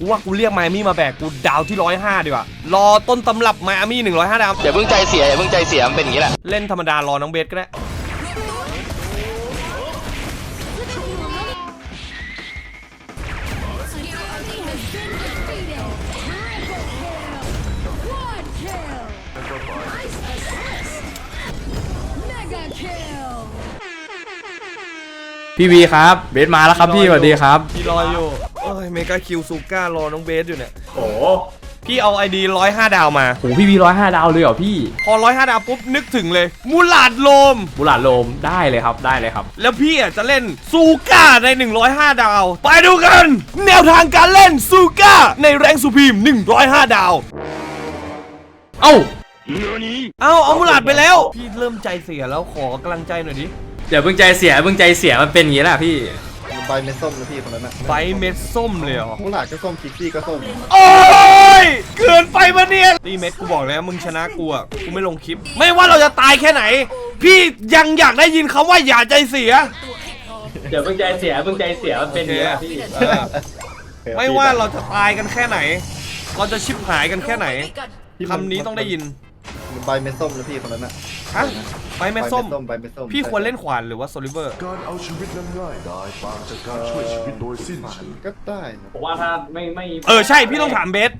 กูว่ากูเรียกไมอามี่มาแบกกูดาวที่ร้อยห้าดีกว่ารอต้นตำรับไมอามี่หนึ่งร้อยห้าดาวอย่าเพิ่งใจเสียอย่าเพิ่งใจเสียมันเป็นอย่างนี้แหละเล่นธรรมดารอน้องเบสก็ได้ Mega kill! พี่วีครับ เบสมาแล้วครับพี่สวัสดีครับพี่รออยู่เอ้ยเมกาคิวซูก้ารอน้องเบสอยู่เนี่ย โอ้พี่เอาไอดีร้อยห้าดาวมา โหพี่วีร้อยห้าดาวเลยเหรอพี่พอร้อยห้าดาวปุ๊บนึกถึงเลย มูลาดโลม บุหลาดโลมได้เลยครับได้เลยครับ แล้วพี่อะจะเล่นซูก้าใน 105 ดาว ไปดูกัน แนวทางการเล่นซูก้าในแรงซูพีม 105 ดาว เอ้าเอาเอามูลาดไปแล้ว พี่เริ่มใจเสียแล้วขอกำลังใจหน่อยดิอย่าเพิ่งใจเสียอย่าเพิ่งใจเสียมันเป็นอย่างนี้แหละพี่ ใบเม็ดส้มนะพี่คนนั้นน่ะไฟเม็ดส้มเลยเหรอ มูหลาดก็ส้มคิกซี่ก็ส้มโอ้ย เกินไปปะเนี่ยนี่เม็ดกูบอกแล้วมึงชนะกูอะ กูไม่ลงคลิป ไม่ว่าเราจะตายแค่ไหน พี่ยังอยากได้ยินคำว่าอย่าใจเสียอย่าเพิ่งใจเสียอย่าเพิ่งใจเสียมันเป็นอย่างนี้แหละพี่ เออไม่ว่าเราจะตายกันแค่ไหน เราจะชิบหายกันแค่ไหนคำนี้ต้องได้ยิน ใบเม็ดส้มนะพี่คนนั้นน่ะฮะ ไฟเม็ดส้มใบเม็ดส้มพี่ควรเล่นขวานหรือว่าโซลิเวอร์ การเอาชีวิตนั้นง่ายดายต่างจากการช่วยชีวิตโดยสิ้นเชิงก็ได้นะผมว่าถ้าไม่ไม่เออใช่พี่ต้องถามเบส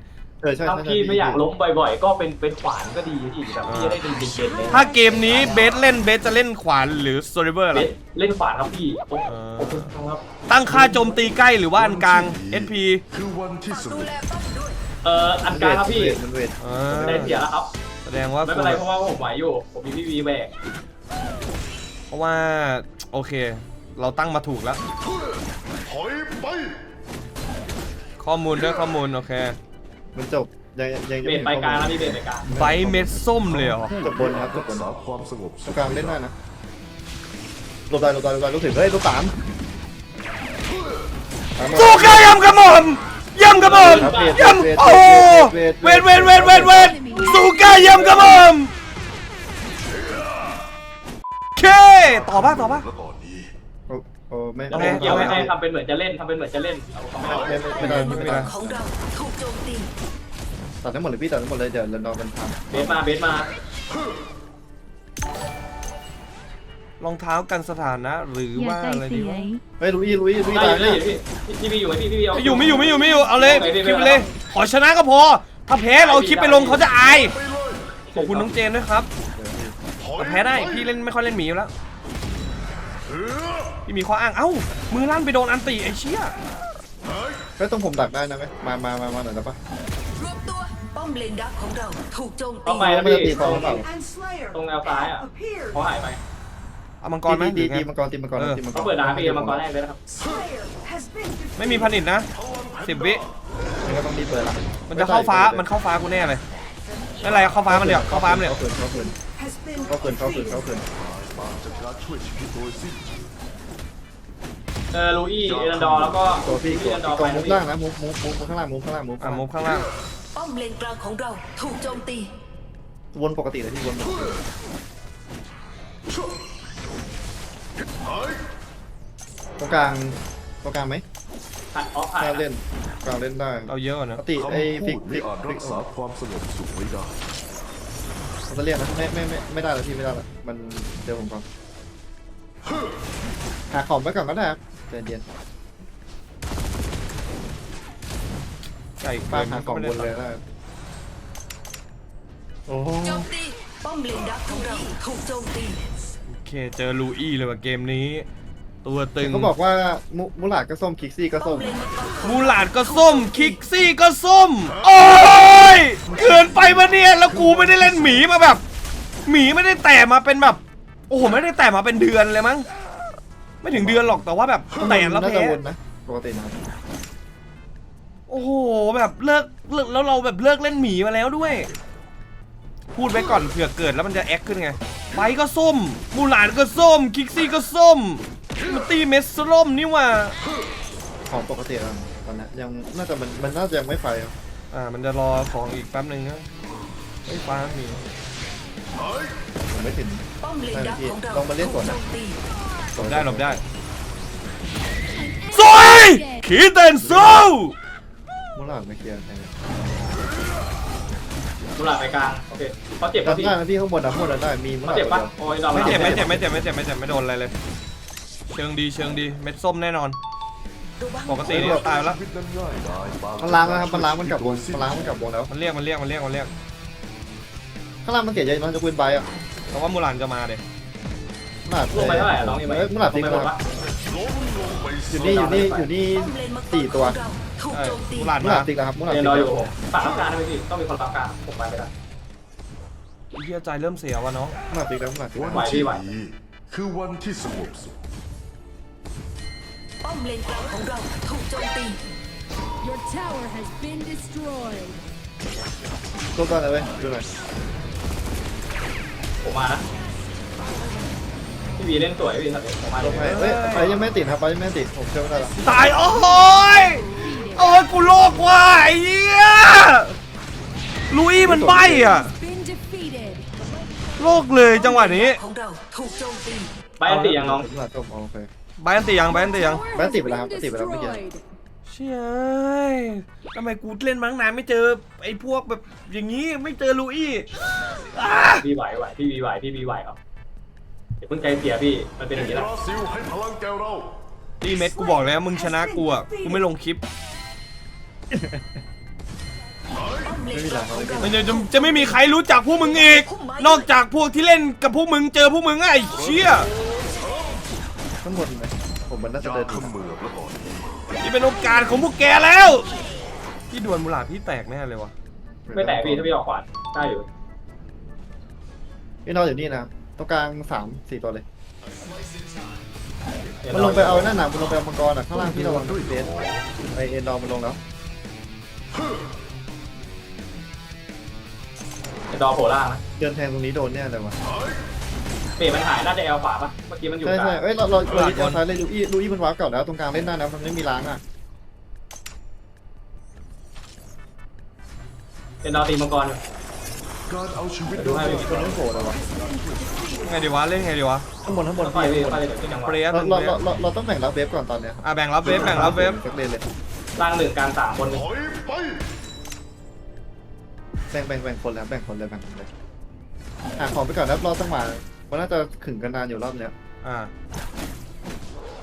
เออใช่ถ้าใช่ใช่พี่ไม่อยากล้มบ่อยๆ ก็เป็นเป็นขวานก็ดีพี่แบบพี่จะได้ดึงดึงเด่นเลยถ้าเกมนี้เบสเล่นเบสจะเล่นขวานหรือโซลิเวอร์เล่ล่ะนเล่นขวานครับพี่โอ้เออขอบคุณครับตั้งค่าโจมตีใกล้หรือว่าอันกลาง SP คือวันที่สนุกเอ่ออันกลางครับพี่มันเวทอ่ไม่ได้าเสียแล้วครับ แสดงว่าไม่เป็นไรเพราะว่าผมไหวอยู่ ผมมีพี่วีแบกเพราะว่าโอเค เราตั้งมาถูกแล้ว ถอยไปข้อมูลด้วยข้อมูลโอเค มันจบยังยังเบรไปกลางแล้วพี่เบรไปกลางไฟเม็ดส้มเลยเหรอ จบบนครับจบบนรักษาความสงบตรสุงขกลางเล่นได้นะลบได้ลบได้ลบได้ลบถึงเฮ้ยลบสามสามหมดสู้กายำกระหม่อม ยำกระหม่อมครับเวทยำเวทโอ้เวเวททเวเวททเวทเวทเวทสู้กายำกระหม่อมเคต่อป่ะต่อป่ะและตอนนี้โอ้โอ้ไม่แล้วไม่ผมเกี่ยวไม่ไม่ให้ไม่ทำเป็นเหมือนจะเล่นทำเป็นเหมือนจะเล่นเอาเขาไม่เอาไม่ไม่ได้ไม่ได้ของเราถูกโจมตีตัดทั้งหมดเลยพี่ตัดทั้งหมดเลยเดี๋ยวเรามันทำเบสมาเบสมา รองเท้ากันสถานะหรือว่าอะไรดีวะเฮ้ยลุยลุยลุยได้ตายอยู่เลได้ยอยู่พี่พี่วีอยู่ไหมพี่พี่วีเอาไม่อยู่ไม่อยู่ไม่อยู่ไม่อยู่เอาเลยไม่ไม่คลิปไปไม่เลยขอชนะก็พอ ถ้าแพ้เราเอาคลิปไปลงเขาจะอายขอบคุณน้องเจนด้วยครับแต่แพ้ได้พี่เล่นไม่ค่อยเล่นหมีอยู่แล้วพี่มีข้ออ้างเอ้ามือลั่นไปโดนอันตีไอ้เชี่ยเฮ้ยต้องผมดักได้นะไหมมามามามาหน่อยได้ปะรวมตัวป้อมเลนดักของเราถูกโจมต้ตีองไปแล้วไม่พี่ได้ตีฟองหรือเปล่าตรงแนวซ้ายอะเขาหายไป เอามังกรไหมตีหรือไงตีมังกรตีมังกรเออตีมังกเขารเปิดร้านพี่มังกรแรกเลยนะครับไม่มีผลิตนะสิบวิมันก็ต้องรีบเปิดละมันจะเข้าฟ้ามันเข้าฟ้ากูแน่เลยไม่เป็นไรเข้าฟ้ามันเดี๋ยวเข้าฟ้ามันเดี๋ยวเข้าเกินเข้าเกินเข้าเกินเข้าเกินเข้าเกินต่างจากการช่วยชีวิตโดยสิ้นเชิงเออลูอี้เอรันดอร์แล้วก็ตัวพี่พี่ตัวเอรันดอร์ตัไปวมุนะฟพี่ล่างนะมุฟมุฟมุฟข้างล่างมุฟข้างล่างมุฟอะมุฟข้างล่างป้อมเลนกลางของเราถูกโจมตีวนปกติเลยที่วนปกติ ตรงกลางตรงกลางไหมผ่านออฟผ่านถ้าเล่นกลางเล่นได้เราเยอะกว่าปนะกติไอ้คำฟิพูกดฟินี้กอาจฟิรักกษาความสงบสุขไว้ได้ เขาจะเรียกนะไม่ไม่ไม่ไม่ได้แล้วพี่ไม่ได้แล้วมันเดี๋ยวผมก่อนหาของไว้ก่อนก็ได้ครับใจเย็นไก่ป้าเกินหาของบนเลยได้โอ้โจมตีป้อมเลนดักของเราถูกโจมตีโอ เคเจอลูอี้เลยว่ะเกมนี้ ตัวตึงเขาบอกว่ามุมุหลาดก็ส้มคิกซี่ก็ป้อส้มมเลนมังกรมูหลาดก็ส้มคิกซี่ก็ส้ม โอ้ยเกินไปปะเนี่ยแล้วกูไม่ได้เล่นหมีมาแบบ หมีไม่ได้แต่มาเป็นแบบ โอ้โหไม่ได้แต่มาเป็นเดือนเลยมั้งไม่ถึงเดือนหรอกแต่ว่าแบบแต่แล้วน่าแพ้จะวนนะปกตินะครับโอ้โหแบบเลิกเลิกแล้วเราแบบเลิกเล่นหมีมาแล้วด้วย พูดไว้ก่อนเผื่อเกิดแล้วมันจะแอคขึ้นไงไปก็ส้ม มูหลาดก็ส้ม คิกซี่ก็ส้มมาตีเมสส้มนี่หว่าของปกติแล้วตอนนี้ยังน่าจะมันมันน่าจะยังไม่ไฟครับอ่ามันจะรอของอีกแป๊บหนึ่งนะไอ้ยฟ้ามีผมไม่ถึง ป้อมเลนดักของเราลองมาเล่นก่อนนะ ถูโจมตีหลบได้หลบได้สวยขีเตนสู้มุลาดไม่เคลียร์แทง มุลาไปกลางโอเคเขาเจ็บดัปะนพี่ได้นะพี่ข้างบนดันข้างบนดันได้มีมุเขาลาดเจ็บปะเดียวโอ้ยดอมไม่เจ็บไม่เจ็บไม่เจ็บไม่เจ็บไม่เจ็บไม่โดนอะไรเลย เชิงดีเชิงดีเม็ดส้มแน่นอน ปกตินี่ตายแล้วชีวิตนั้นง่ายดายปราศมันล้างแล้วครับมันล้างมันกลับวงมันล้างมันกลับวงแล้วมันเรียกมันเรียกมันเรียกมันเรียกข้างล่างมันเกลียดเยอะน้องจะปืนใบอะเพราะว่ามูหลานจะมาเด็มุลาดลงไปเท่าไหร่อะน้องยังไงเอ้ยมุลาดลติ๊งกไปหมแล้ดวปะอยู่นี่อยู่นี่อยู่นี่ป้อมเลนมังกรสี่ตัวของเรา ถูกเออโจมตีมูหลานมุมาลาดติ๊กแล้วครับมุลาดเรียติ๊นกรออยู่ผมฝากรับการได้ไหมพี่ต้องมีคนรับการผมไปไม่ได้เฮียใจเริ่มเสียวะน้องมุลาดติ๊กแล้วมุลาดติ๊กวันไหวพี่ที่ไหวดีคือวันที่สงบสุขป้อมเลนกลางของเราถูกโจมตี Your tower has been destroyed. ตัวก่อนเลยเว้ยดูหน่อยผมมานะพี่วีเล่นสวยพี่ผมมาลงไปเฮ้ยไปยังไม่ติดครับไปยังไม่ติดผมเชื่อไม่ได้ละตายโอ้ย โอ้ยกูโลกว่ะไอ้เหี้ยลุยมันใบอะ Been defeated. โลกเลยจังหวะนี้ของเราถูกโจมตีไปอันตียังน้องมุลาดจมอ๋อโอเค ใบอันตียังใบอันตียัง Tower Bán has tịp lại been làm, bán tịp lại làm cái gì? destroyed. เชี่ยทำไมกูเล่นมาตั้งนานไม่เจอไอ้พวกแบบอย่างนี้ไม่เจอลุยอะพี่ไหวไหวพี่วีไหวพี่วีไหวเอาเดี๋ยวเพิ่งใจเสียพี่มันเป็นอย่างนี้แหบละราซิลให้พลังแก่เราดีเม็ดกูบอกแล้วมึงชนะกูอะกูไม่ลงคลิป ป้อมเลนกลางของเรามันจะจะจะไม่มีใครรู้จักพวกมึงอีก นอกจากพวกที่เล่นกับพวกมึงเจอพวกมึงไงไอ้เชี่ยข้างบนไหมผมมันน่าอจะยาเดินเขมือบแล้วก่อนนี่เป็นโอกาสของพวกแกแล้วพี่ดวลมูหลาดพี่แตกแน่เลยวะไม่แตกพี่ถ้าพี่ออกขวานได้อยู่พี่นอนอยู่นี่นะครับตรงกลางสามสี่ตัวเลยเดี๋ยวมันลงไปเอาหน้าหนามมันลงไปเอามังกรอะข้างล่างพี่ระวังด้วยเบสไอเอ็นดอมมันลงแล้ว เดี๋ยวดอโผล่ล่างนะเดินแทงตรงนี้โดนแน่เลยวะเปรตมันหายน่าจะแอลขวาปะเมื่อกี้มันอยู่ใช่กลาใช่งเอ้ยเราเราเรายึดเอาซ้ายเลยลูอี้ลูอี้มันวาร์ปเก่าแล้วตรงกลางเล่นได้นะมันไม่มีล้างอะเดี๋ยวดอตีมังกรอยู่การเอาชีวิตดูให้พี่คนต้องโผล่เลยวะไงดีวะเล่นไงดีวะข้างบนข้างบนค่อยพี่พี่ข้างบนค่อยเดี๋ยวขึ้นจังหวะเปรียเราเป็นเราเปรียเราเราต้องแบ่งรับเวฟก่อนตอนเนี้ยอะแบ่งรับเวฟแบ่งรับเวฟสักเลนเลย ล่างหนึ่งกลางสามบนหนึ่งถอยไปแบ่งแบ่งแบ่งคนแล้วแบ่งคนเลยแบ่งคนเลยหาของไปก่อนแล้วรอจังหวะมันน่าจะขึงกันนานอยู่รอบเนี้ยอ่า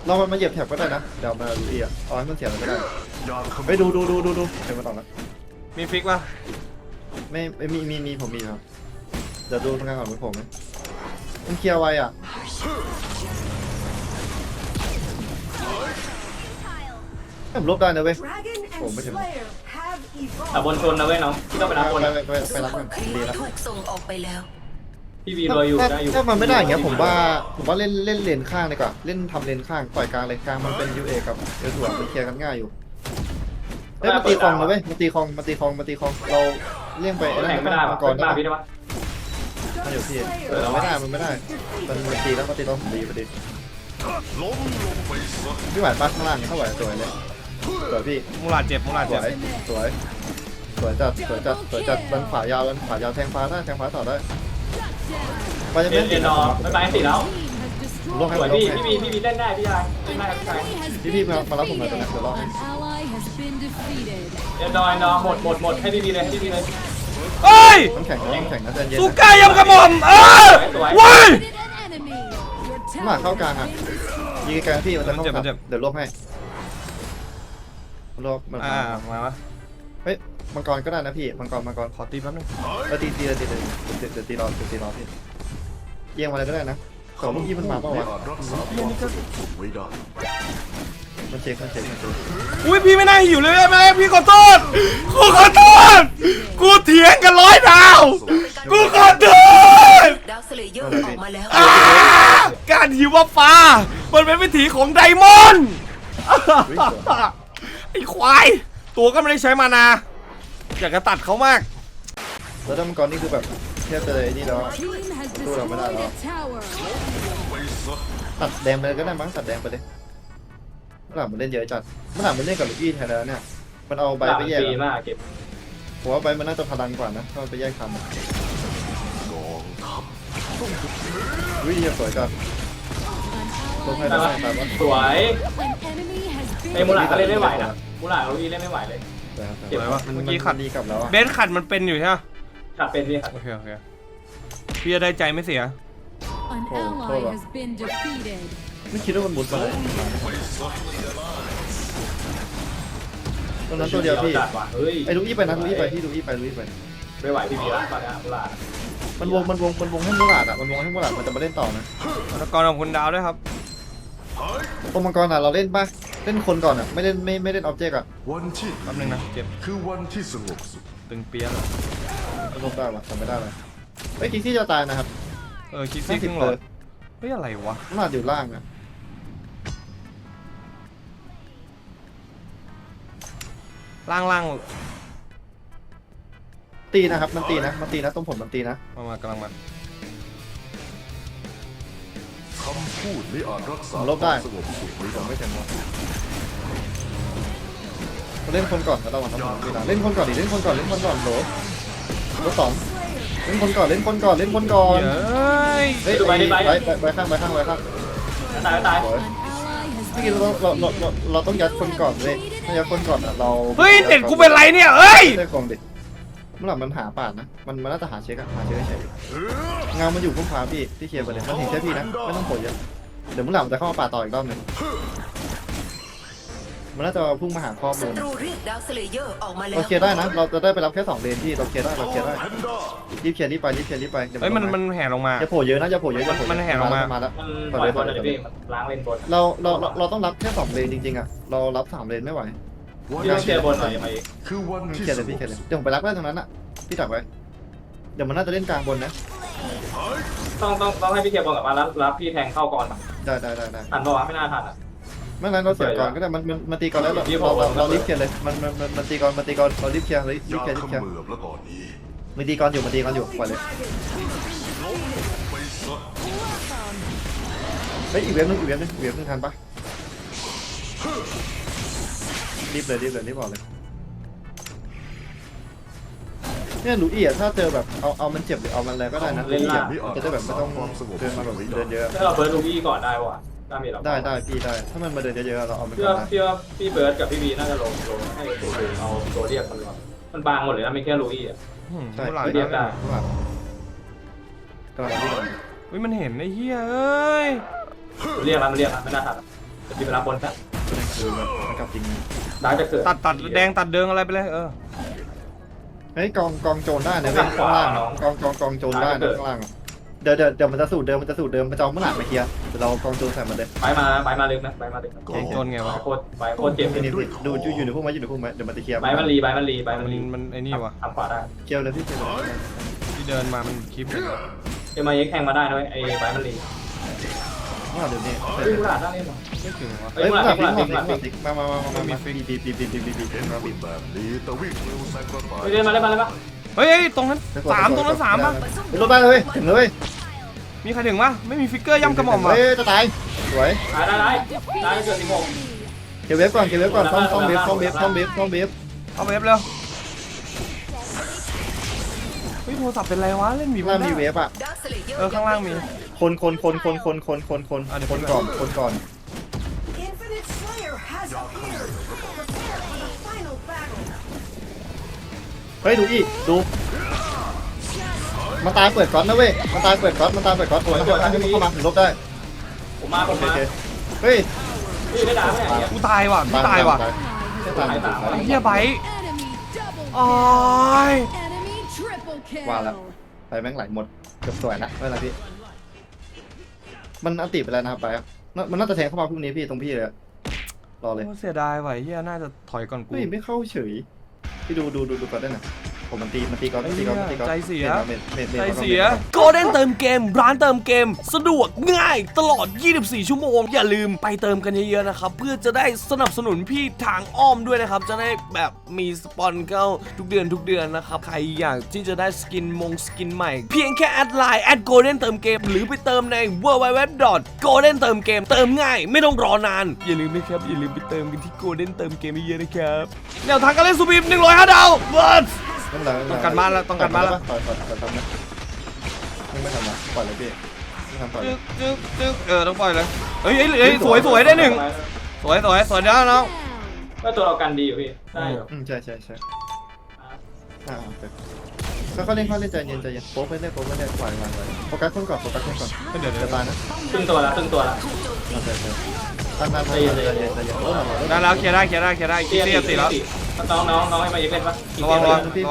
เรามันมาเหยียบแถบก็ได้นะ เดี๋ยวมาลูอี้อะเอาให้มันเสียมันก็ได้อยาเขมืไปดูดูดูดูดูเดี๋ยวมันออกแล้วมีฟิกป่ะไม่ไม่มีมีมีผมมีครับ เดี๋ยวดูทางการก่อนของผมไหมมันเคลียร์ไวอะ ผมลบได้นะเว้ยผมไม่ถึงแต่บนชนนะเว้ยน้องพี่ต้องไปรับบนไปนะไปไปไปรับกันดีแล้วถูกส่งออกไปแล้ว พี่วีรวยอยู่ถ้าได้อยู่ถ้ามันไม่ได้อย่างเงี้ยผมว่าผมว่าเล่นเล่นเลนข้างดีกว่าเล่นทำเลนข้างปล่อยกลางเลนกลางมันเป็นยูเอกับเอลถั่วมันเคลียร์กันง่ายอยู่เฮ้ยมันตีคลองนะเว้ยมันตีคลองมันตีคลองมันตีคลองเราเลี่ยงไปไอ้นั่แข่งนไม่ได้มัปะงกรเป็นได้บ้าปะพี่ได้ปะ มันอยู่พี่เออไม่ได้มันไม่ได้มันมันตีแล้วมันตีต้องผมดีพอดี ล้มลงไปซะ พี่ไหวปะข้างล่างถ้าไหวสวยเลย สวยพี่มูหลาดเจ็บมูหลาดสเจ็บวยสวยสวยจัดสวยจัดสวยจัดมันขวายาวมันขวายาวแทงฟ้าได้แทงฟ้าต่อได้ไปจะเอ็ไม่นติเอ็ดนนะดอไม่ไปติดแล้ว Team has ลงให้สวยลงพี่ให้พี่วีพี่วีเล่นได้พี่ชายเล่นได้ครับพี่ชาย enemy has พี่ been พี่มามารับผมหน่อยตอนนี้เดี๋ยวรอให้ An ally has been defeated. เอ็นดอเอ็นดอหมดหมดหมดให้พี่วีเลยให้พี่วีเลย เอ้ยน้ำแข็งนะน้ำแข็งนะใจเย็นสุนะก้ายำกระหม่อมเออเว้ย Defeated an enemy. Your มา tower เข้ากลางอะ has been ยิงไกลๆพี่มันจะเข้ามันเจ็บมันเจ็บ เดี๋ยวรวบให้ รวบมันอ่ามาวะเฮ้ยมังกรก็ได้นะพี่มังกรมังกรขอตีแป๊บนึงเออตีตีเลยตีเลยเดี๋ยวเดี๋ยวตีรอเดี๋ยวตีรอพี่เอียงมาเลยก็ได้นะสองลูกยี่มันมาเปล่าวะอาจรักษาความสงบไว้ได้มันเช็คมันเช็คมันเช็คอุ้ยพี่ไม่น่าหิวเลยแม่พี่ขอโทษกูขอโทษกูเถียงกันร้อยดาวกูขอโทษดาวเสเลเยอร์ออกมาแล้วอ่าการหิวว่าฟ้ามันเป็นวิถีของไดมอนด์ ไอ้ควาย ตัวก็ไม่ได้ใช้มานา อยากจะตัดเขามาก แล้วถ้ามังกรนี่คือแบบเทียบจะเลยนี่แล้ว Team has Tôi làm cái destroyed này a tower. ไปซะตัดแดงไปเลยก็ได้มั้งตัดแดงไปเลยเมื่อไหร่มันเล่นเยอะจัดเมื่อไหร่มันเล่นกับลูกอี้แทนแล้วเนี่ย มันเอาใบหลังไปแยกปีอะมากเก็บผมว่าใบมันน่าจะพลังกว่านะถ้ามันไปแยกทำอะกองทัพวิธีสวยจัด An ลงให้ ally ได้ไหมครับ สวย An enemy has ไอ้ been มูหลาดก็เล่นไม่ไหวนะมูหลาดเราวีเล่นไม่ไหวเลยสวยครับสวยเก็บอะไรวะมันเมื่อมันกี้ขัด ดีกลับแล้วอะเบนซ์ขัดมันเป็นอยู่ใช่ไหมขับเป็นพี่ครับโอเคโอเคพี่จะได้ใจไม่เสีย An Oh, ally hold on. has been defeated. ไม่คิดว่ามันบุญมาเลยตรงนั้นตัวเดียวพี่ จัดว่ะเฮ้ยไอ้ลูอี้ไปนะลูอี้ไปพี่ลูอี้ไปลูอี้ไป ไม่ไหวพี่บีละตอนนี้มุลามันวงมันวงมันวงให้มูลาดอะมันวงให้มูลาดมันจะมาเล่นต่อนะแล้วก็ขอบคุณดาวด้วยครับตรงมังกรอะเราเล่นป่ะ เล่นคนก่อนอะ ไม่เล่นไม่ไม่เล่นออบเจกต์อะ วันที่แป๊บนึงนะเจ็บ คือวันที่สงบสุขตึงเปียะเลยลบได้ปะทำไม่ได้เลยเฮ้ยคิกซี่จะตายนะครับเออคิดซี่ครึ่งหลอดเฮ้ยอะไรวะมูลาดอยู่ล่างนะล่างล่างตีนะครับ มันตีนะ มันตีนะตรงผมมันตีนะ มามากำลังมา คำพูดไม่อาจรักษาผมลบได้ ความสงบสุขไว้ผมได้ไม่เต็มวะเราเล่นคนก่อนแล้วเราทำเวลาเล่นคนก่อนดิเล่นคนก่อนเล่นคนก่อนโหลโหลสองเล่นคนก่อนเล่นคนก่อนเล่นคนก่อนเฮ้ยเฮ้ยไปไปไปไปข้างไปข้างไปข้างตายตายโอ้ย An ally has เมื่อกี้เราเราเราเราเราต้องยัดคนก่อนเลยถ้ายัดคนก่อนอะเราเฮ้ยเด็ดกูเป็นไรเนี่ยเอ้ย ได้กองดิเมื่อไหร่มันหาป่านนะ มันมันน่าจะหาเช็คอะหาเช็คเฉยๆเงามันอยู่พุ่มฟ้าพี่ที่เคลียร์ไปเลยมันเห็นแค่พี่นะไม่ต้องโผล่เยอะเดี๋ยวเมื่อไหร่มันจะเข้ามาป่าต่ออีกรอบหนึงมันน่าจะพุ่งมาหาข้อศัมูลตรูเรียกดาวสเลเยอร์ออกมาแล้วเราเคลียร์ได้นะ เราจะได้ไปรับแค่สองเลนพี่เราเคลียร์ได้เราเคลียร์ได้แพนด้ารีบเคลียร์รีบไปรีบเคลียร์รีบไปดี๋วเฮ้ยมันมันแห่ลงมาอย่าโผล่เยอะนะอย่าโผล่เยอะอย่าโผล่เยอะมันแห่ลงมามา แล้ว มันปล่อยบอลเลยพี่มันล้างเลนบนเราเราเราเราต้องรับแค่สองเลนจริงๆอะเรารับสามเลนไม่ไหววัน พี่ต้องเชียร์บนหน่อยยังไงคือวันที่เคลียร์สเลยงพี่บเคลียร์เลยสุขเดี๋ยวผมไปรับได้ตรงนั้นอะพี่ดักไว้เดี๋ยวมันน่าจะเล่นกลางบนนะต้องต้องต้องให้พี่เทียบบอลกลับมาแล้วรับพี่แทงเข้าก่อนได้ได้ได้ได้ทันปะวะไม่น่าทันอะไม่งั้นเราเสียก่อนก็ได้มันมันมันตีก่อนแล้วเราพี่บเราอกเราว่าเรารีบเคลียร์เลยมันมันมันมันตีก่อนมันตีก่อนเรารีบเคลียร์รีบอยาเคลียร์รีบเขเคลียร์มือบแล้วตอนนี้มันตีก่อนอยู่มันตีก่อนอยู่ปล่อยเลยไปซะเฮ้ยอีกเว็บนึงอีกเว็บนึงอีกเว็บนึงทันปะ รีบเลยรีบเลยรีบบอกเลยเนี่ยหนูอี้อะถ้าเจอแบบเอาเอามันเจ็บหรือเอามันอะไรก็ได้นะหนูอี้อะมันจะได้แบบไม่ต้องเดินมาแบบเดินเยอะถ้าเราเบิร์ดลูบี้ก่อนได้ปะวะได้มีเราได้ได้พี่ได้ ถ้ามันมาเดินเยอะๆเราเอามันเชื่ก่ออนได้เชื่อพี่เบิร์ดกับพี่บีน่าจะลงลงให้ตัวเองเอาตัวเรียกมันก่อนมันบางหมดเลยนะไม่แค่ลูบี้อะหืมใช่เมื่อไหร่เรียกได้ข้างหลังกำลังที่กำลังเฮ้ยมันเห็นไอ้เหี้ยเอ้ยเรียกแล้วมันเรียกแล้วไม่น่าทันจะพี่ไปรับบนซะ คือแบบมันกลับจริงนะดาวจะเกิดตัดตัดแดงตัดเดิงอะไรไปเลยเออเฮ้ยกองกองโจรได้นะเว้ยข้างล่างอะกองกองกองโจรได้นะข้างล่างอะเดี๋ยวเดี๋ยวเดี๋ยวมันจะสูตรเดิมมันจะสูตรเดิมมันจะเอาเมื่อไหร่มาเคลียร์เดี๋ยวเรากองโจรใส่มันเลยไปมาไปมาลึกนะไปมาลึกนะเก่งจนไงไปวะโคตรไปโคตรเจ็บนี่นี่นี่ดูอยู่อยู่ในพวกมันอยู่ในพวกมันเดี๋ยวมันจะเคลียร์ไปมันรีไปมันรีไปมัมันนรีมันไอ้นี่วะทำขวาได้เคลียร์เลยพี่เคลียร์เลยที่เดินมามันคลิปเลยเอ็มไอเอ็กแข่งมาได้นะเว้ยไอ้ไปมันรีว่าเดี๋ยวนี้เฮ้ยมูหลาดได้เล่นหรอ ไม่ถึงวะเฮ้ยมูมาหลาดฟิมูกหลามาฟิฟิกกมูหมาลามามามามามาบีบีบีบีบีบเห็นมาบีณแบบนี้แต่วิ่งเร็วแซงกระต่ายเฮ้นมาเล่นมาเล่นมาเฮ้ยตรงนั้นสามตรงนั้นสามป่ะรถได้เลยถึงเลยมีใครถึงปะไม่มีฟิกเกอร์ย่ำกระหม่อมอะเฮ้ยจะตายสวยได้ได้ได้ได้เกิดสิบหกเก็บเว็บก่อนเก็บเว็บก่อนซ่อมซ่อมเว็บซ่อมเว็บซ่อมเว็บซ่อมเว็บเอาเว็บเร็วเฮ้ยโทรศัพท์เป็นไรวะเล่นมีข้างล่ามีเว็บอะเออข้างล่างมีคนคนคนคนคนคนคนคนคนก่อนคนก่อน เฮ้ยดูอีดูมาตายเปิดก๊อตนะเว้ยมาตายเปิดก๊อตมาตายเปิดก๊อตโอ้ยเข้ามาเข้ามาถึงลบได้ผมมาผโอมเคมาโอเคเฮ้ยพี่ได้ด่าไหมเนี่ยกูตายว่ะพี่ตายว่ะไม่ตายไม่ตายไอ้เหี้ยไบร์ท Enemy double โอ้ย kill. Enemy triple kill. ว่าแล้วไปแม่งไหลหมดเกือบสวยนะไม่เป็นไรพี่มันอันติไปแล้วนะครับไปอะน่ามันน่าจะแทงเข้ามาพรุ่งนี้พี่ตรงพี่เลยอะ รอเลยเสียดายว่ะไอ้เหี้ยน่าจะถอยก่อนกู เฮ้ย ไม่เข้าเฉยพี่ดูดูดูดูก่อนได้หน่อย ผมมันตีมันตีก่อนมันตีก่อนมันตีก่อนใจเสียมตรเมตรเมตรใจมตรเสีย โกลเด้นเติมเกม ร้านเติมเกม สะดวกง่ายตลอด 24 ชั่วโมง อย่าลืมไปเติมกันเยอะๆนะครับ เพื่อจะได้สนับสนุนพี่ทางอ้อมด้วยนะครับ จะได้แบบมีสปอนเข้าทุกเดือนทุกเดือนนะครับ ใครอยากที่จะได้สกินมงสกินใหม่ เพียงแค่แอดไลน์แอดโกลเด้นเติมเกม หรือไปเติมใน w w w g o l d e n เติมเกมเติมง่าย ไม่ต้องรอนาน อย่าลืมนะครับ อย่าลืมไปเติมกันที่ Golden เติมเกมเยอะๆนะครับแนวทางการเล่นซูบีม105ดาวเบิร์ด ไม่เป็นไรไม่เป็นไรต้องการบ้านแล้วต้องการบ้านแล้วปล่อยปล่อยปล่อยทำนะไม่ไม่ทำนะปล่อยเลยพี่ไม่ทำปล่อยเลจึ๊ยกจึ๊กจึ๊กเออต้องปล่อยเลยเฮ้ยเฮ้ยเฮ้ยสวยสวยได้หนึ่งสวยสวยสวยแล้วน้อง Down. ก็ตัวเรากันดีอยู่พี่ได้อยู่อืมใช่ใช่ใช่อ่าโอเคแล้วก็เล่นเข้าเล่นใจเย็นใจเย็นโป๊กไปเรื่อยโป๊กไปเรื่อยปล่อยปล่อยปล่อยโฟกัสคนก่อนโฟกัสคนก่อนเดี๋ยวเดี๋ยวจะตายนะครึ่งตัวละครึ่งตัวละโอเคโอเค ตั้งนานใจเย็นใจเย็นใจเย็นโอ้โหได้แล้วเคลียร์ได้เคลียร์ได้เคลียร์ได้คิกซี่อันติแล้ว น้องน้องน้องให้มาเอ็กเล่นปะระวังระวัง พี่พี่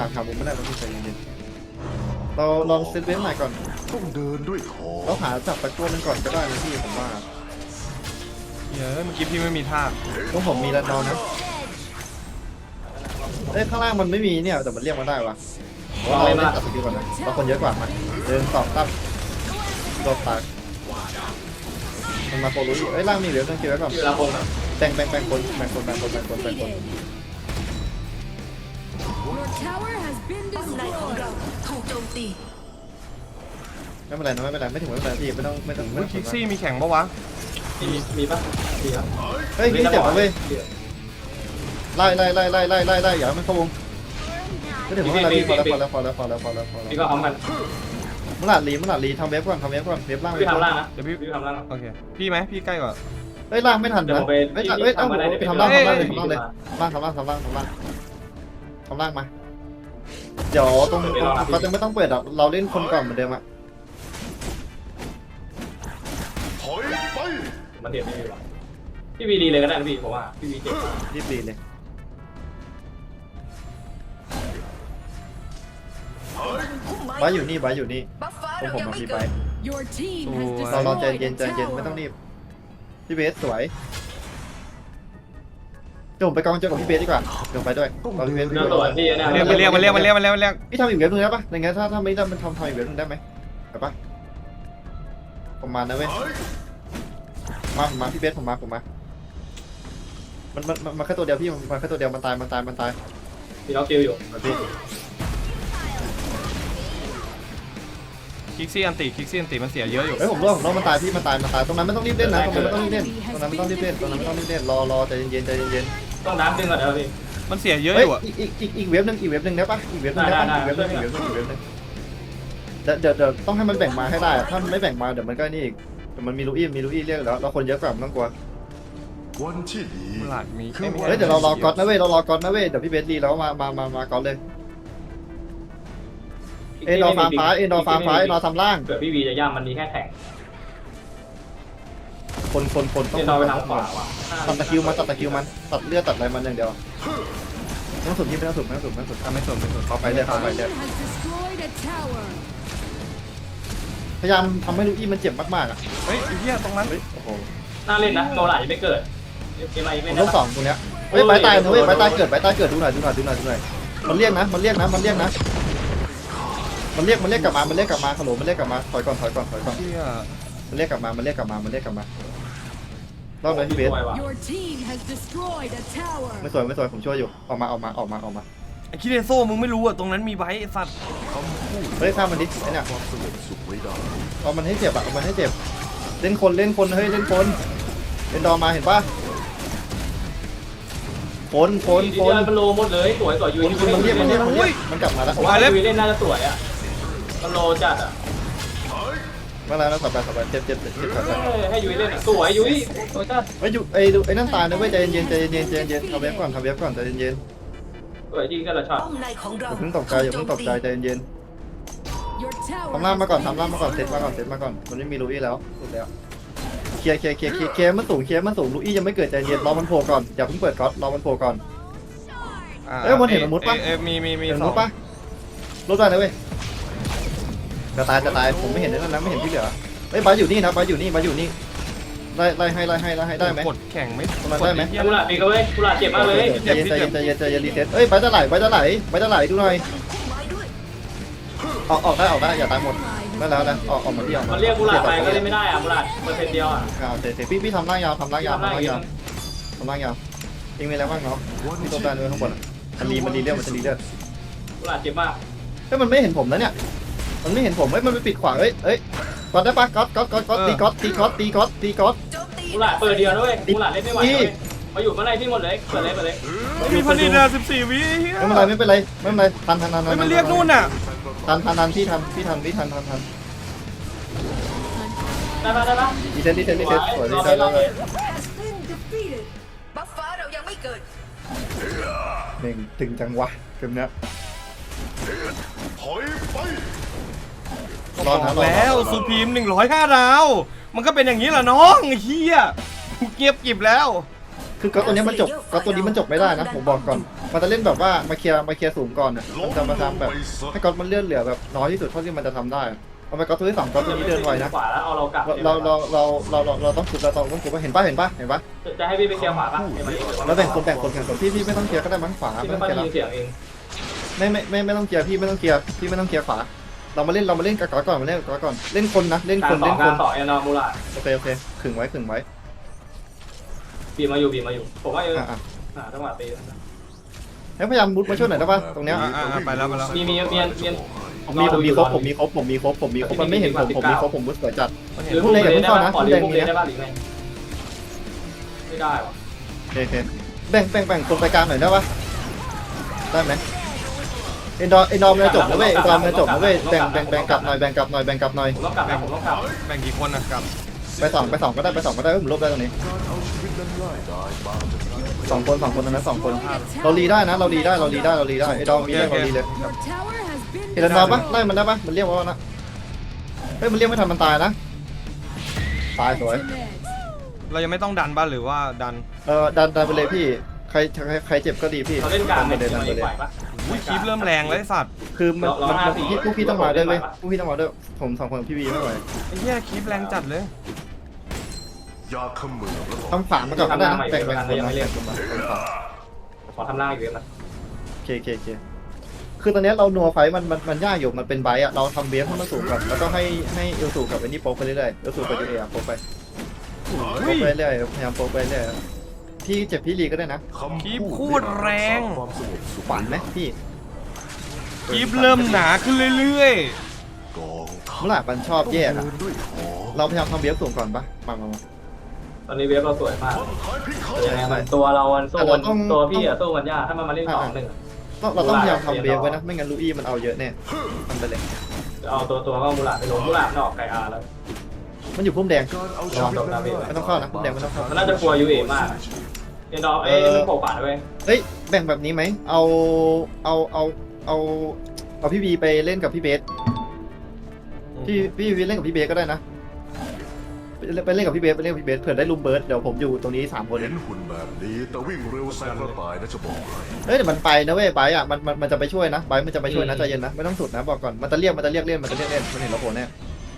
ถามถามผมไม่ได้เราพี่ใจเย็นๆเราลองเซตเวฟใหม่ก่อนต้องเดินด้วยขอเราหาจับตะกั่วมันก่อนก็ได้นะพี่ผมว่าเฮ้ยเมื่อกี้พี่ไม่มีท่าพวกผมมีแล้วนอนนะเอ้ยข้างล่างมันไม่มีเนี่ยแต่มันเรียกมาได้วะลองเราเล่นเล่นมาตัดสกิลก่อนนะเราคนเยอะกว่ามาเดินสองตั้มโดดตาย มันมาโปรลุยเอ้ยล่างมีเหลือต้องคิวไว้ก่อนอยู่ลำโพงแบ่งแบ่งแบ่งคนแบ่งคนแบ่งคนแบ่งคนแบ่งคน Defeated. Your tower has been destroyed. ไม่เป็นไรนะไม่เป็นไรไม่ถึงไม่เป็นไรพี่ไม่ต้องไม่ต้องไม่อุ้ยต้องคิกซี่มีแข่งปะวะ มีมีปะมีครับเฮ้ยพี่เจ็บนะเว้ยไล่ไล่ไล่ไล่ไล่ไล่ไล่อย่าให้มันเข้าวงไม่ถึงว่าอะไรพี่พอแล้วพอแล้วพอแล้วพอแล้วพอแล้วพอมีแล้วก็พร้อมกัน มึงหลาดลีมึงหลาดลีทำเว็บก่อนทำเว็บก่อนเว็บล่างพี่ทำล่างนะเดี๋ยวพี่พี่ทำล่างโอเคพี่ไหมพี่ใกล้กว่า เฮ้ยล่างไม่ทันเดี๋ยวนะผมไปเฮ้ยเฮ้ยเอ้าทำอะไรไปทำล่างทำล่างเลยเอ้ยทำล่างเลยล่างทำล่างทำล่างทำล่างทำล่างมา เดี๋ยวตรงเราจะไม่ต้องเปิดอะเราเล่นคนก่อนเหมือนเดิมอะถอยไปมันเด็ดไม่มีหรอกพี่วีดีเลยก็ได้นะพี่ผมว่าพี่วีเจ็บรีบลีเลย บายอยู่นี่บายอยู่นี่ตรงผมมาพี่บาย Your team Oh, has เรา destroyed เราใจเย็นใจ a เย็น ไม่ต้อง tower. รีบ พี่เบสสวยเดี๋ยวผมไปกองเจอกับพี่เบสดีกว่าเดี๋ยวไปด้วยเราพี่เบสเนื้อตัวพี่เนี่ยเรียกมาเรียกมาเรียกมาเรียกมาเรียกมาเรียกพี่ทำอีกเว็บนึงได้ปะอย่างเงี้ยถ้าถ้าไม่ได้มันทำทำอีกเว็บนึงได้ไหมได้ปะผมมานะเว้ยมาผมมาพี่เบสผมมาผมมา มันมันมันมันแค่ตัวเดียวพี่มันมันแค่ตัวเดียวมันตายมันตายมันตายพี่ล็อกคิวอยู่เอาพี่ คิกซี่อันติคิกซี่อันติมันเสียเยอะอยู่เฮ้ยผมรอดผมรอดมันตายพี่มันตายมันตายตรงนั้นไม่ต้องรีบเล่นนะตรงนั้นไม่ต้องรีบเล่นตรงนั้นไม่ต้องรีบเล่นตรงนั้นไม่ต้องรีบเล่นรอรอใจเย็นๆใจเย็นต้องน้ำดึงก่อนนะพี่มันเสียเยๆอะเฮ้อยยู่อะอีกอีกอีกอีกเว็บนึงอีกเว็บนึงได้ปะอีกเว็บนึงได้ปะได้อีกได้เว็บนึงได้อีกเว็บนึงอีกเว็บนึงเดี๋ยวเดี๋ยวเดี๋ยวต้องให้มันแบ่งมาให้ได้อะถ้ามันไม่แบ่งมาเดี๋ยวมันก็นี่อีกเดี๋ยวมันมีลูอี้มีลูอี้เรียกแล้วเราคนเยอะกว่าไม่ต้องกลัววันที่ดี หลาดมีคือไม่มีเฮ้ยเดี๋ยวเรารอก๊อตนะเว้ยเรารอก๊อตนะเว้ยเดี๋ยวพี่เบสรีแล้วมามามามาก๊อตเลย เอ็นดอร์ฟาร์มฟ้าเอ็นดอร์ฟาร์มฟ้าเอ็นดอร์ทำล่างเผื่อพี่วีจะย่ำมันมีแค่แข่งคนคนคนต้องเอ็นดอร์ไปทางขวาว่ะตัดตะคิวมันตัดตะคิวมันตัดเลือดตัดอะไรมันอย่างเดียวไม่ต้องสุดที่ไม่ต้องสุดไม่ต้องสุดไม่ต้องสุดทำไม่สนไม่สนเข้าไปเลยเข้าไป Team เลย has destroyed a tower. พยายามทำให้ลูอี้มันเจ็บมากๆอะเฮ้ยไอ้เหี้ยตรงนั้นเฮ้ยโอ้โหน่าเล่นนะโนหลายังไม่เกิดเอ็มไอผไม่มได้ต้องสองตรงเนี้ยเฮ้ยใบตายนะเว้ยใบตายเกิดใบตายเกิดดูหน่อยดูหน่อยดูหน่อยดูหน่อยมันเรียกนะมันเรียกนะมันเรียกนะ มันเรียกมันเรียกกลับมา มันเรียกกลับมาฮัลโหลมันเรียกกลับมา ถอยก่อน ถอยก่อน ถอยก่อนเหี้ยมันเรียกกลับมา มันเรียกกลับมา มันเรียกกลับมารอบเลยพี่เบส Your team has destroyed a tower. ไม่สวยไม่สวยผมช่วยอยู่ ออกมาออกมาออกมาออกมาไอ้คิเดโซมึงไม่รู้อะตรงนั้นมีไบท์ไอ้สัตว์เขาพูดเฮ้ยข้ามมันดิไอ้เนี่ยความสงบสุขไว้ได้เอามันให้เจ็บอะเอามันให้เจ็บ เล่นคนเล่นคนเฮ้ยเล่นคนเล่นดอมาเห็นปะคนคนคคนนมันโลหมดเลยสวยสวยยูคนคนมันเรียกมันเรียกมันเรียกมันกลับมาแล้วผมว่ายูเล่นน่าจะสวยอะ มันโลจัดอะมาแล้วนะสับไปสับไปเจ็บเจ็บเจ็บเจ็บสับไปให้ยูเล่นสวยยูสวยจัดไอ้ยอยู่ไอ้ดูไอ้นั่นตายนะเว้ยใจเย็นใจเย็นใจเย็นทำเว็บก่อนทำเว็บก่อนใจเย็นสวยจริงก็ละช็อตอย่าเพิ่งตกใจอย่าเพิ่งตกใจใจเย็น Your tower ทำล่างมาก่อน has ทำล่างมาก่อนเซตมาก่อนเซตมาก่อนมันไม่มีลูอี้แล้วสุดแล้วเคลียร์เคลียร์เคลียร์เคลียร์เคลียร์มันสูงเคลียร์มันสูงลูอี้ยังไม่เกิดใจเย็นรอมันโผล่ก่อนอย่าเพิ่งเปิดก๊อตรอมันโผล่ก่อนาเอ้ยมันเห็นมนุษย์ปะ เอ้ยเอ้ยมีมีมีเห็นสรองถปะรถได้นะเว้ย จะตายจะตายผมไม่เห็นในนั้นนะไม่เห็นที่เหลือเฮ้ยบาสอยู่นี่นะบาสอยู่นี่บาสอยู่นี่ไล่ไล่ให้ไล่ให้ไล่ให้ได้ไหม กดแข่งไม่ทำไมได้ไหมกอ้เหี้ยกุหลาบปีกเว้ยกุหลาบเจ็บมากเลยใจเย็นใจเย็นใจเย็นใจเย็นรีเซ็ตเอ้ยบาสจะไหลบาสจะไหลบาสจะไหลดูหน่อยออกออกได้ออกได้อย่าตายหมดได้แล้วนะออกออกหมดที่ออกมันเรียกกุหลาบไปก็เล่นไม่ได้อะกุหลาบเปอร์เซ็นต์เดียวอะอ่าเสร็จเสร็จพี่พี่ทำร่างยาวทำร่างยาวทำทำได้ร่างยัยาวงทำร่างยาวเองมีอะไรบ้างเนาะพี่ตัวแบนด้วยข้างบนอะมันรีมันรีเลือดมันจะรีเลือดกุหลาบเจ็บมากเฮ้ยมันไม่เห็นผมนะเนี่ย มันไม่เห็นผมเฮ้ยมันไปปิดขวางเฮ้ยเฮ้ยก๊อตได้ปะก๊อตก๊อตก๊อตก๊อตตีก๊อตตีก๊อตตีก๊อตตีก๊อตกุหลาบเปิดเดียวด้วยกุหลาบเล่นไม่ไหวเลยมาอยู่เมื่อไรพี่หมดเลยเปิดเลยเปิดเลยมีพันธุ์อะสิบสี่วิเหี้ยไม่เป็นไรไม่เป็นไรไม่เป็นไรทันทันทันทัเฮ้ยนมันเรียกนู่นน่ะทันทันทันพี่ทันพี่ทันพี่ทันทันทันได้ปะได้ปะรีเซ็ตรีเซ็ตรีเซ็ตสวยรรีอเซ็เลยตรอเลย has been defeated. บัฟฟ้าเรายังไม่เกิดหนึ่งถึงจังหวะเกมเนี้ยถอยไป รอดนะรอดนะแล้วรอดนะสุพีม105ดาว มันก็เป็นอย่างนี้แหละน้องไอ้เฮียกูเก็บกิบแล้ว คือก็ตัวเนี้ยมันจบก็ตัวนี้มันจบไม่ได้นะผมบอกก่อนมันจะเล่นแบบว่ามาเคลียร์มาเคลียร์สูงก่อนอะมันจะมาทำแบบให้ก๊อตมันเลื่อนเหลือแบบน้อยที่สุดเท่าที่มันจะทำได้อะเอาไปก๊อตตัวที่สองก๊อตตัวนี้เดินไวนะขวาแล้วเอาเรากลับเราเราเราเราเราเราต้องฝึกเราต้องฝึกว่าเห็นป่ะเห็นป่ะเห็นป่ะจะให้พี่ไปเคลียร์ขวาป่ะให้มันเองแล้วแบ่งคนแบ่งคนแบ่งคนพี่พี่ไม่ต้องเคลียร์ก็ได้มั้งขวาพี่ไม่ไม่ต้องค่อยเคลียร์ได้แล้วยินเสียงเองไม่ไม่ไม่ไม่ต้องเคลียร์พี่ไม่ต้องเคลียร์พี่ไม่ต้องเคลียร์ขวา เรามาเล่นเรามาเล่นกับก๊อตก่อนมาเล่นกับก๊อตก่อนเล่นคนนะเล่นกาครนต่อเล่นคการนต่อเอนอมูลาโอเคโอเคขึงไว้ขึงไว้บีมาอยู่บีมาอยู่ ผมว่าเอออะอะหาจังหวะตีให้พยายามมุดมาช่วยหน่อยได้ป่ะตรงเนี้ยอะอะอะไปแล้วไปแล้วมีมีมีมี ผมมีผมมีครบผมมีครบผมมีครบผมมีครบมันไม่เห็นผมผมมีครบผมมุดสวยจัดมันหเห็นรือพูพูดดเลเลยยอย่าเพิ่งได้เข้าป่ะนะขอพูดรีเลยพูดเลยนะได้ป่ะหรือไงไม่ได้วะโอเคโอเคแบ่งแบ่งแบ่งคนไปกลางหน่อยได้ป่ะได้ไหม เอ็นดอร์เอ็นดอร์มันจะจบนะเว้ยเอ็นดอร์มันจะจบนะเว้ยแบ่งแบ่งแบ่งกลับหน่อยแบ่งกลับหน่อยแบ่งกลับหน่อย ผมต้องกลับนะผมต้องกลับแบ่งกี่คนนะกลับไปสองไปสองก็ได้ไปสองก็ได้เอ้ยผมลบได้ตรงนี้การเอาชีวิตนั้นง่ายดายบางจะคิดสองคนสองคนตรงนั้นสองคน เรารีได้นะ เรารีได้เรารีได้เรารีได้ไอ้ดอมมีเรื่องเรารีเลย Your tower has been เห็นดอมปะไล่มันได้ปะมันเรียกว่านะเฮ้ยมันเรียกไม่ทันมันตายนะตายสวย ultimate. เรายังไม่ต้องดันบ้านหรือว่าดันเออดันดันไปเลยพี่ ใครใครใครเจ็บก็ดีพี่เขาเล่นกลางดันไปเลยดันไปเลยไหวปะอุ้ยคลิปเริ่มแรงแล้วไอ้สัตว์คือมันเรามันเรามันห้าสี่พี่พวกพี่ต้องมาด้วยเว้ยเราพวกพี่ต้องมาด้วยผมสองคนกับพี่วีไม่ไหวไอ้เหี้ยคลิปแรงจัดเลยยาเขมือบแล้วก็ทำฝามมาก่อนก็ได้นะแบ่งแบ่งคนมาแบ่งคนมาทำฝามขอทำล่างอีกเว็บนะโอเคโอเคโอเคคือตอนนี้เรานัวไฟท์มันมันมันยากอยู่มันเป็นไบต์อะเราทำเบฟให้มันสูงก่อนแล้วก็ให้ให้เอลสูกับไอ้นี่โป๊กไปเรื่อยๆเอลสูกับยูเออะโป๊กไปโป๊กไปเรื่อยพยายามโป๊กไปเรื่อย พี่เจ็บพี่ลีก็ได้นะคำคลิปพูดโคตรแรงความสงบสุขขวัญไหมพี่คลิปเริ่มหนาขึ้นเรื่อยกองทัพเมื่อไหร่มันชอบแยกอะเดินด้วยหอเราพยายามทำเบฟสูงก่อนปะมามามา ตอนนี้เว็บเราสวยมากคนขายพิฆาตยังไงมันตัวเรามันสู้มันแต่เราต้องตัวพี่อะสู้มันยากถ้ามันมาเล่นสองหนึ่งอะต้องเราต้องพยายามทำเบฟไว้นะ ไม่งั้นลูอี้มันเอาเยอะแน่ทำไปเลย เอาตัวตัวก็มูลาดไปลงมูลาดนอกไกอาแล้วมันอยู่พุ่มแดง การเอาชีวิตนั้นง่ายไม่ต้องเข้านะพุ่มแดงไม่ต้องเข้ามันน่าจะกลัวยูเอมาก เอ็นดอร์เอ้ยมันโผล่ขวาด้วย เฮ้ยแบ่งแบบนี้ไหมเอาเอาเอาเอาเอาพี่บีไปเล่นกับพี่เบสๆพี่พี่บีเล่นกับพี่เบสก็ได้นะไปเล่นไปเล่นกับพี่เบสไปเล่นกับพี่เบสเผื่อได้ลุมเบิร์ดเดี๋ยวผมอยู่ตรงนี้สามคนเห็นหุ่นแบบนี้แต่วิ่งเร็วแซงกระต่ายนะจะบอกให้เฮ้ยแต่มันไปนะเว้ยไบร์ทอะมันมันมันจะไปช่วยนะไบร์ทมันจะไปช่วยนะใจเย็นนะไม่ต้องสุดนะบอกก่อนมันจะเรียกมันจะเรียกเล่นมันจะเรียกเล่นมันเห็นเราโผล่แน่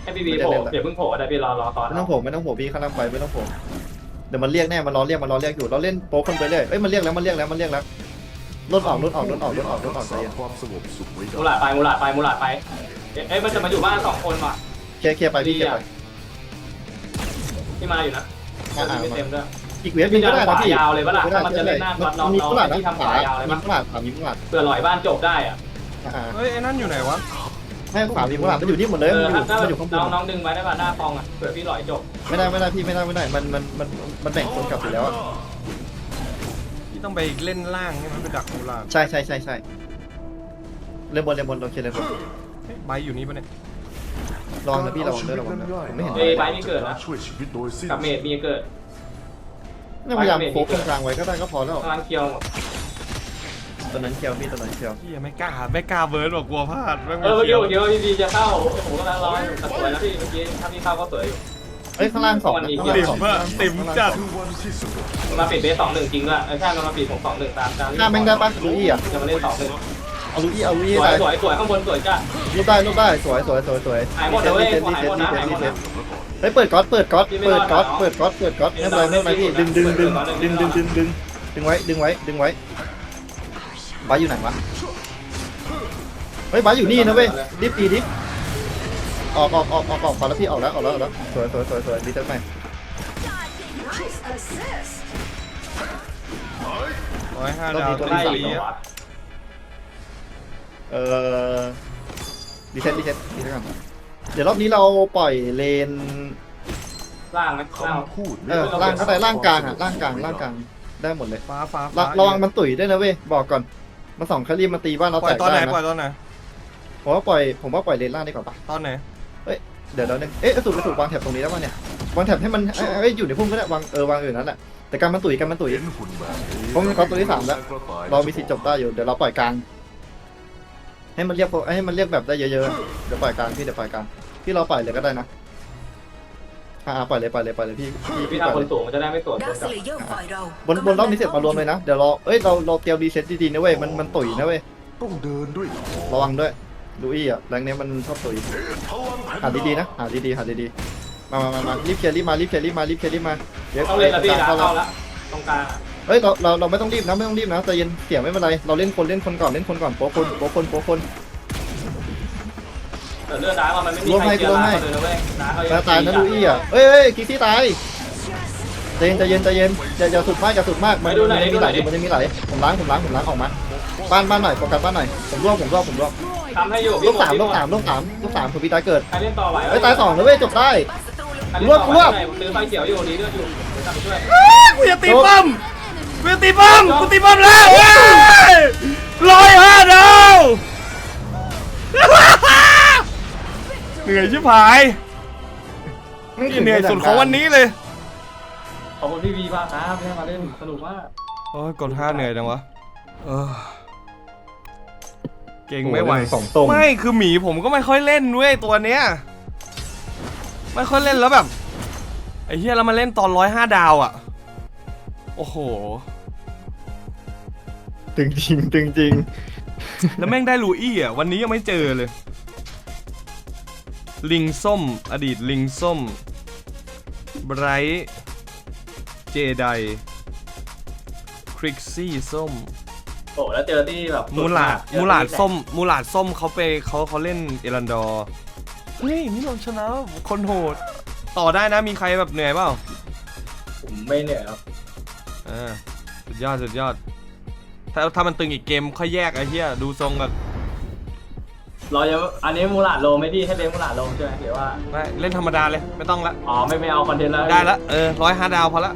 ให้พี่บีโผล่เดี๋ยวเพิ่งโผล่ได้พี่รอรอตอนไม่ต้องโผล่ไม่ต้องโผล่พี่ข้างล่างไปไม่ต้องโผล่ เดี๋ยวมันเรียกแน่ มันรอเรียก มันรอเรียกอยู่ เราเล่นโป๊กคนไปเรื่อยเอ้ย มันเรียกแล้ว มันเรียกแล้ว มันเรียกแล้วรถออกรถออกรถออกรถออกรถออกใจเย็นความสงบสุขไว้มูลาดไปมูลาดไปมูลาดไป เอ้ยมันจะมาอยู่บ้านสองคนว่ะเคลียร์เคลียร์ไปพี่เคลียร์ไปที่มาอยู่นะอ่าอ่าไม่เต็มด้วยอีกเวฟหนึงก็ได้นะพี่ขวายาวเลยปะล่ะก็ได้ถ้ามันจะเล่นหน้าก็วัดน้ได้องมีน้องขวานะที่ทำขาขายาวเลยมีปะขวาขามีขวาเผื่อหลอยบ้านจบได้อะอ่า เฮ้ยไอ้นั่นอยู่ไหนวะ ให้ขวามีขวามันอยู่นี่หมดเลยเอมันออยู่ถ้ามันอยู่ข้างบน้อนงน้องดึงไว้ได้ป่ะหน้าฟองอะเผื่อพี่หลอยจบไม่ได้ไม่ได้พี่ไม่ได้ไม่ได้ มันมันมันมันแบ่งคนกลับอยู่แล้วอะพี่ต้องไปเล่นล่างให้มันไปดักมูลาดใช่ใช่ใช่ใช่เล่นบนเล่นบนโอเคเล่นบนเฮ้ยไบร์ทอยู่นี่ปะเนี่ยระวังนะพี่ระวังด้วยระวังนะผมไม่เห็นเอ้ยไปนี่เกิดนะช่วยชีวิตโดยสิ้นกับเมดมีเกิดเนี่ยพยายามโฟกัสกลางไว้ก็ได้ก็พอแล้วกำลังเคียว ตอนนั้นเคียวพี่ตอนนั้นเคียวพี่ยังไม่กล้าไม่กล้าเบิร์ดบอกกลัวพลาดแม่งเออไม่เดี๋เกี่ยยววเดี๋ยวดีจะเข้าผมกำลังรออยู่แต่สวยนะพี่เมื่อกี้ถ้าพี่เข้าก็สวยอยู่เอ้ยข้างล่างสองนะข้างล่างติ่มสองอะติ่มจัดคือวันที่สงบมาปิดเบสสองหนึ่งจริงด้วยใช่มาปิดผมสองหนึ่งตามตามหน้าแม่งได้ปะลูอี้อะจะมาเล่นสองหนึ่งเอาลูอี้เอาลูอี้สวได้ยสวยสวยข้างบนสวยจ้ะลูกได้ลูกได้สวยสวยสวยสวยหายหมดเลยเว้ยรีหายเซ็ตหมดรีนะเซ็ตหายหรีมดเซ็ตนะเฮ้ยเปิดก๊อตเปิดก๊อตเปิดก๊อตเปิดก๊อตเปิดก๊อตเปิดก๊อตไม่เป็นไรไม่เป็นไรพี่ดึงดึงดึงดึงดึงดึงดึงดึงไว้ดึงไว้ดึงไว้ บาสอยู่ไหนวะ เฮ้ยบาสอยู่นี่นะเว้ยรีบตีดิฟออกออกออกออกออกพอแล้วพี่ออกแล้วออกแล้วออกแล้วสวยสวยสวยสวยรีเซ็ตใหม่ Nice assist. ร้อยห้าดาวตัวไล่เอ่อรีเซ็ตรีเซ็ตรีเซ็ตก่อนเดี๋ยวรอบนี้เราปล่อยเลน ล่างไหมล่างคำพูดเออล่างก็ได้ล่างกลางอะล่างกลางล่างกลางได้หมดเลยฟ้าฟ้าระระวังมันตุ๋ยด้วยนะเว้ยบอกก่อน มาสองคารีมาตีบ้านเราปล่อแตยกตอนไหนได้ปล่อยนะตอนไหนผมว่าปล่อยผมว่าปล่อยเลนล่างดีกว่าปะตอนไหนเดี๋ยวเราเนี่ยเอ๊ะไอ้สูตรไอ้สูตรวางแถบตรงนี้ได้ป่ะเนี่ยวางแถบให้มันเอ้ยเอ้ยอยู่ในพุ่มก็ได้วางเออวางอยู่นั้นแหละแต่การมันตุ๋ยการมันตุ๋ย เห็นหุ่นแบบนี้ผมมีเขาตัวที่สามแล้วกระต่ายเรามีสิทธิ์จบได้อยู่เดี๋ยวเราปล่อยกลางให้มันเรียกพวกให้มันเรียกแบบได้เยอะๆเดี๋ยวปล่อยกลางพี่เดี๋ยวปล่อยกลางพี่เราปล่อยเลยก็ได้นะ อ่าปล่อยเลยปล่อยเลยปล่อยเลยพี่พี่พี่พี่ปล่อยทำคเลนยสูงมันจะได้ไม่ตรวจดัโดกนสจับเลเยอร์ฝ่ายเราบนบนรอบนี้เสร็จมารวมเลยนะเดี๋ยวเราเอ้ยเราเราเตรียมรีเซ็ตดีๆนะเว้ยมันมันตุ๋ยนะเว้ยต้องเดินด้วยระวังด้วยดูอี้อะแรงเนี้ยมันชอบตุ๋ยพลังแผ่นหาดีๆนะหาดีๆหาดีๆมามามามารีบเคลียร์รีบมารีบเคลียร์รีบมารีบเคลียร์รีบมาดี๋ยวต้องเล่นแล้วพี่นะเข้าเข้าแล้วละตรงกลางอะเฮ้ยเราเราเราไม่ต้องรีบนะไม่ต้องรีบนะใจเย็นเสียไม่เป็นไรเราเล่นคนเล่นคนก่อนเล่นคนก่อนโป๊ะคนโป๊ะคนโป๊ะคน แต่เลือดดาร์กอะมันไม่มีรวมใครให้เกียร์รวมดาให้ร์กเลยนะเว้ยดาร์กเขาตายตายนะดูอี้อะเอ้ยเอ้ยคิกซี่ตายใจเย็นใจเย็นใจเย็นอย่าอย่าสุดมากอย่าสุดมากมันมันจะมีไหลมันจะมีไหลผมล้างผมล้างผมล้างออกมาบ้านบ้านหน่อยโฟกัสบ้านหน่อยผมร่วงผมร่วงผมร่วง Destroyed. ทำให้อยู่ลูพี่กสามลูกสามลูกสามลูกสามคือพี่ตายเกิดใครเล่นต่อไหวเฮ้ยตายสองนะเว้ยจบได้ใครเล่นต่อไหรวบผมซื้อไฟเขียวอยู่ดีเลือดอยู่เดี๋ยวกลับไปช่วยกูจะตีป้อมกูจะตีป้อมกูตีป้อมแล้วเว้ยร้อยห้าดาว เหนื่อยชิบหายนี่เหนื่อยสุดของวันนี้เลยขอบคุณพี่วีมากครับที่ให้มาเล่นสนุกมากโอ้ยกดท่าเหนื่อยจังวะเออเก่งไม่ไหวสองตรงไม่คือหมีผมก็ไม่ค่อยเล่นด้วยตัวเนี้ยไม่ค่อยเล่นแล้วแบบไอ้เหี้ยแล้วมาเล่นตอนร้อยห้าดาวอะ โอ้โหตึงจริงตึงจริงแล้วแม่งได้ลูอี้อะวันนี้ยังไม่เจอเลย ลิงส้ม อดีตลิงส้มไบรท์เจไดคริกซี่ส้มโอ้แล้วเจอที่แบบมูลาดเจอที่มูลาดส้มมูลาดส้มเขาไปเขาเขาเล่นเอรันดอร์เฮ้ยนี่เราชนะคนโหด ต่อได้นะมีใครแบบเหนื่อยเปล่าผมไม่เหนื่อยครับอ่าสุดยอดสุดยอดถ้าถ้ามันตึงอีกเกมค่อยแยกไอ้เหี้ยดูทรงกัน เราจะอันนี้มูลาดโลไหม่ดีให้เล่นมูลาดโลใช่ไหมหรือว่า ไม่เล่นธรรมดาเลยไม่ต้องละ อ๋อไม่ไม่เอาคอนเทนต์แล้ว ได้ละ เออร้อยห้าดาวพอละ